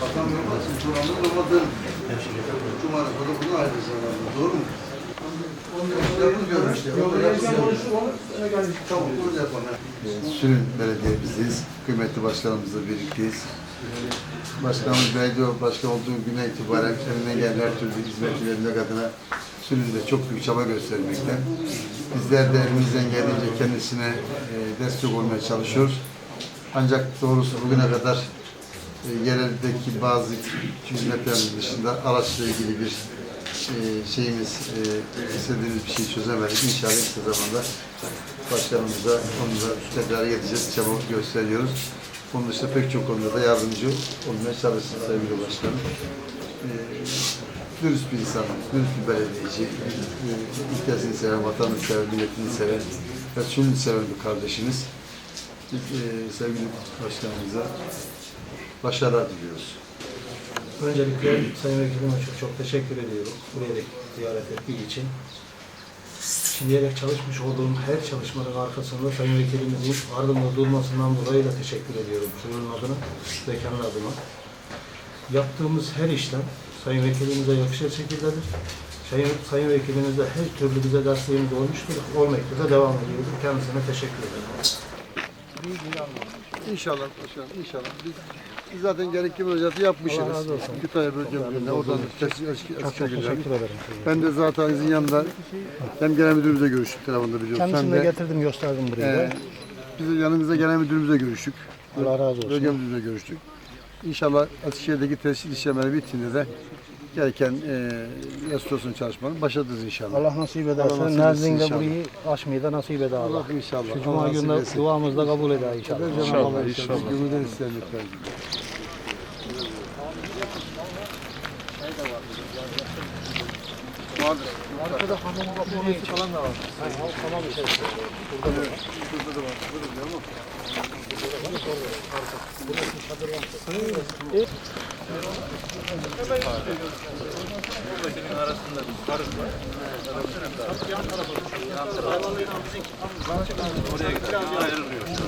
Tam yapmasın. Turan'ın olmadığın. Cumartesi da bunu ayrı zamanında. Doğru mu? Sülün Belediye'mizdeyiz. Kıymetli başkanımızla birlikteyiz. Başkanımız belediye başkan olduğu güne itibaren elinden gelen her türlü hizmeti vermek adına Sülün'de çok büyük çaba göstermekte. Bizler de elimizden geldiğince kendisine e, destek olmaya çalışıyoruz. Ancak doğrusu bugüne kadar yereldeki bazı hizmetlerin dışında araçla ilgili bir e, şeyimiz, e, istediğimiz bir şey çözemedik. İnşallah kısa zamanda başkanımıza onu da tekrar edeceğiz, çaba gösteriyoruz. Bunun dışında pek çok konuda da yardımcı olmaya çalışsın sevgili başkanım. E, dürüst bir insan, dürüst bir belediyeci, e, ülkesini seven, vatanını seven, milletini seven ve şunu seven bir kardeşimiz. E, sevgili başkanımıza başarılar diliyoruz. Öncelikle Sayın Vekilime çok çok teşekkür ediyorum. Buraya ziyaret ettiği için. Şimdiye çalışmış olduğum her çalışmanın arkasında Sayın Vekilimizin ardımda durmasından dolayı da teşekkür ediyorum. Şunun adına ve kendi adıma. Yaptığımız her işlem Sayın Vekilimize yakışır şekildedir. Sayın, Sayın Vekilimizde her türlü bize desteğimiz olmuştur. Olmakta da devam ediyordur. Kendisine teşekkür ederim. İnşallah başkanım, inşallah. Biz, biz zaten gerekli müracaatı yapmışız. Kütahya Bölge Müdürlüğü'ne, oradan eski, eski, eski ederim. Ben de zaten sizin yanında hem genel müdürümüzle görüştük telefonda biliyorsun. Kendisini de getirdim gösterdim buraya. e, biz de yanımızda genel müdürümüzle görüştük. Allah razı olsun. Bölge müdürümüzle görüştük. İnşallah Eskişehir'deki tescil işlemleri bittiğinde de gereken e, restorasyon çalışmalarını başlatırız inşallah. Allah nasip ederse nezdinde burayı aşmayı da nasip eder Allah. Allah inşallah. Şu cuma günü etsin. duamızı da kabul eder inşallah. İnşallah, inşallah. Gönülden isteyenlikler. Arkada hamam kapıyı çalan da var. Hamam içerisinde. Burada da var. Şurada da var. Burada da var ama.